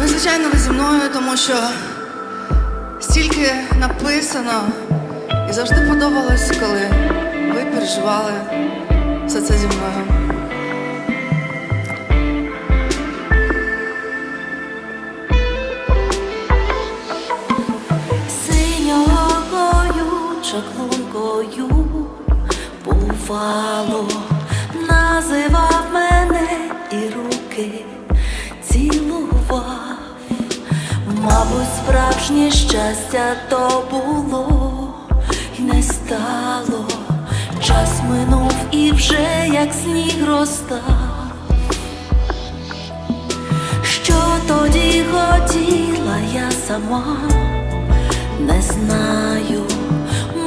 Ви, звичайно, ви зі мною, тому що стільки написано і завжди подобалось, коли ви переживали все це зі мною. Синьокою чаклункою бувало, Мабуть, справжнє щастя то було і не стало. Час минув і вже як сніг розтав. Що тоді хотіла я сама, не знаю,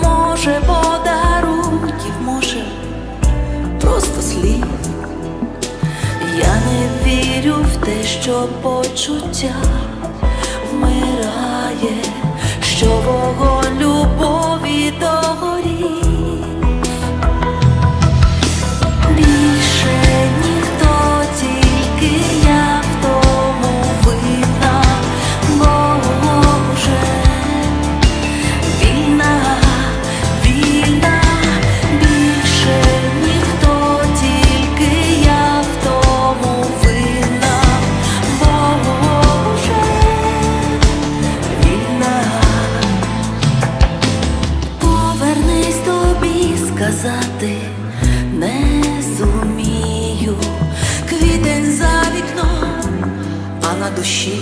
може подарунків, може просто слів. Я не вірю в те, що почуття yeah. Душі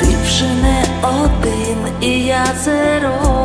ти вже не один, і я це розумію.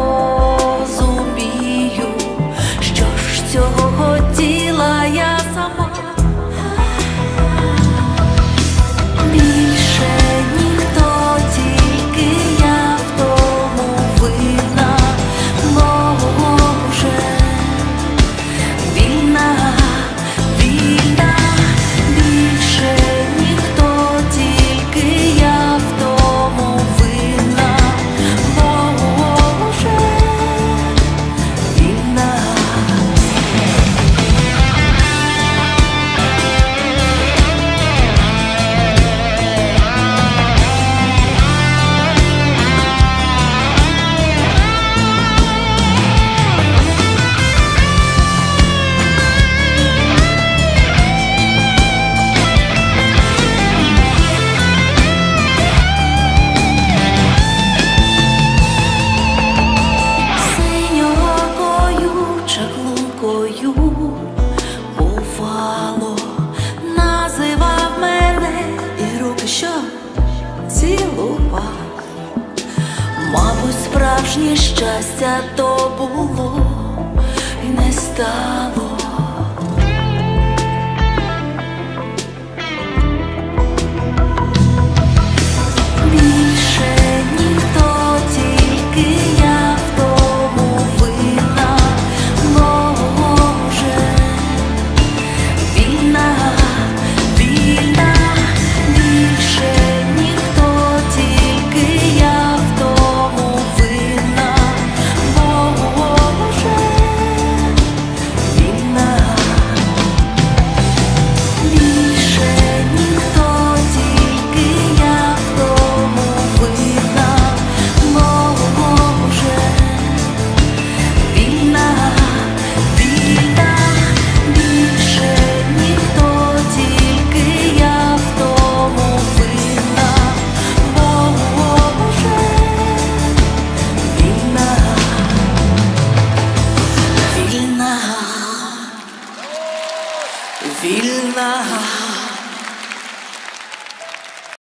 Справжнє щастя то було і не стало. love.